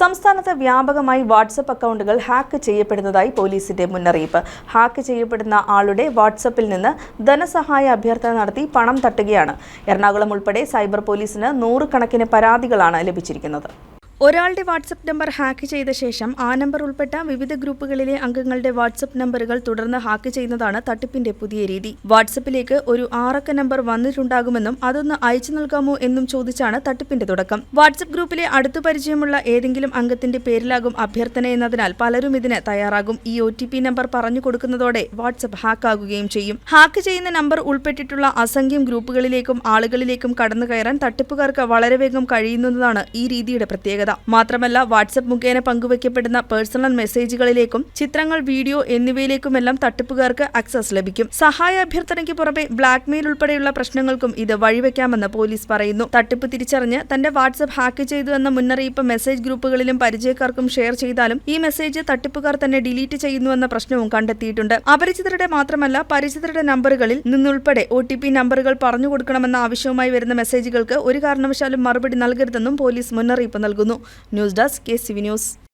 സംസ്ഥാനത്ത് വ്യാപകമായി വാട്സപ്പ് അക്കൗണ്ടുകൾ ഹാക്ക് ചെയ്യപ്പെടുന്നതായി പോലീസിന്റെ മുന്നറിയിപ്പ്. ഹാക്ക് ചെയ്യപ്പെടുന്ന ആളുടെ വാട്സപ്പിൽ നിന്ന് ധനസഹായ അഭ്യർത്ഥന നടത്തി പണം തട്ടുകയാണ്. എറണാകുളം ഉൾപ്പെടെ സൈബർ പോലീസിന് നൂറുകണക്കിന് പരാതികളാണ് ലഭിച്ചിരിക്കുന്നത്. ഒരാളുടെ വാട്സപ്പ് നമ്പർ ഹാക്ക് ചെയ്ത ശേഷം ആ നമ്പർ ഉൾപ്പെട്ട വിവിധ ഗ്രൂപ്പുകളിലെ അംഗങ്ങളുടെ വാട്സപ്പ് നമ്പറുകൾ തുടർന്ന് ഹാക്ക് ചെയ്യുന്നതാണ് തട്ടിപ്പിന്റെ പുതിയ രീതി. വാട്സപ്പിലേക്ക് ഒരു ആറക്ക നമ്പർ വന്നിട്ടുണ്ടാകുമെന്നും അതൊന്ന് അയച്ചു നൽകാമോ എന്നും ചോദിച്ചാണ് തട്ടിപ്പിന്റെ തുടക്കം. വാട്സപ്പ് ഗ്രൂപ്പിലെ അടുത്തു പരിചയമുള്ള ഏതെങ്കിലും അംഗത്തിന്റെ പേരിലാകും അഭ്യർത്ഥന എന്നതിനാൽ പലരും ഇതിന് തയ്യാറാകും. ഈ ഒ നമ്പർ പറഞ്ഞു കൊടുക്കുന്നതോടെ വാട്സപ്പ് ഹാക്കാകുകയും ചെയ്യും. ഹാക്ക് ചെയ്യുന്ന നമ്പർ ഉൾപ്പെട്ടിട്ടുള്ള അസംഖ്യം ഗ്രൂപ്പുകളിലേക്കും ആളുകളിലേക്കും കടന്നു കയറാൻ തട്ടിപ്പുകാർക്ക് വളരെ വേഗം കഴിയുന്നതാണ് ഈ രീതിയുടെ പ്രത്യേകത. മാത്രമല്ല വാട്സപ്പ് മുഖേന പങ്കുവയ്ക്കപ്പെടുന്ന പേഴ്സണൽ മെസ്സേജുകളിലേക്കും ചിത്രങ്ങൾ വീഡിയോ എന്നിവയിലേക്കുമെല്ലാം തട്ടിപ്പുകാർക്ക് ആക്സസ് ലഭിക്കും. സഹായ അഭ്യർത്ഥനയ്ക്ക് പുറമെ ബ്ലാക്ക്മെയിൽ ഉൾപ്പെടെയുള്ള പ്രശ്നങ്ങൾക്കും ഇത് വഴിവെക്കാമെന്ന് പോലീസ് പറയുന്നു. തട്ടിപ്പ് തിരിച്ചറിഞ്ഞ് തന്റെ വാട്സപ്പ് ഹാക്ക് ചെയ്തു എന്ന മുന്നറിയിപ്പ് മെസ്സേജ് ഗ്രൂപ്പുകളിലും പരിചയക്കാർക്കും ഷെയർ ചെയ്താലും ഈ മെസ്സേജ് തട്ടിപ്പുകാർ തന്നെ ഡിലീറ്റ് ചെയ്യുന്നുവെന്ന പ്രശ്നവും കണ്ടെത്തിയിട്ടുണ്ട്. അപരിചിതരുടെ മാത്രമല്ല പരിചിതരുടെ നമ്പറുകളിൽ നിന്നുൾപ്പെടെ ഒ ടി പി നമ്പറുകൾ പറഞ്ഞു കൊടുക്കണമെന്ന ആവശ്യവുമായി വരുന്ന മെസ്സേജുകൾക്ക് ഒരു കാരണവശാലും മറുപടി നൽകരുതെന്നും പോലീസ് മുന്നറിയിപ്പ് നൽകുന്നു. News desk K C news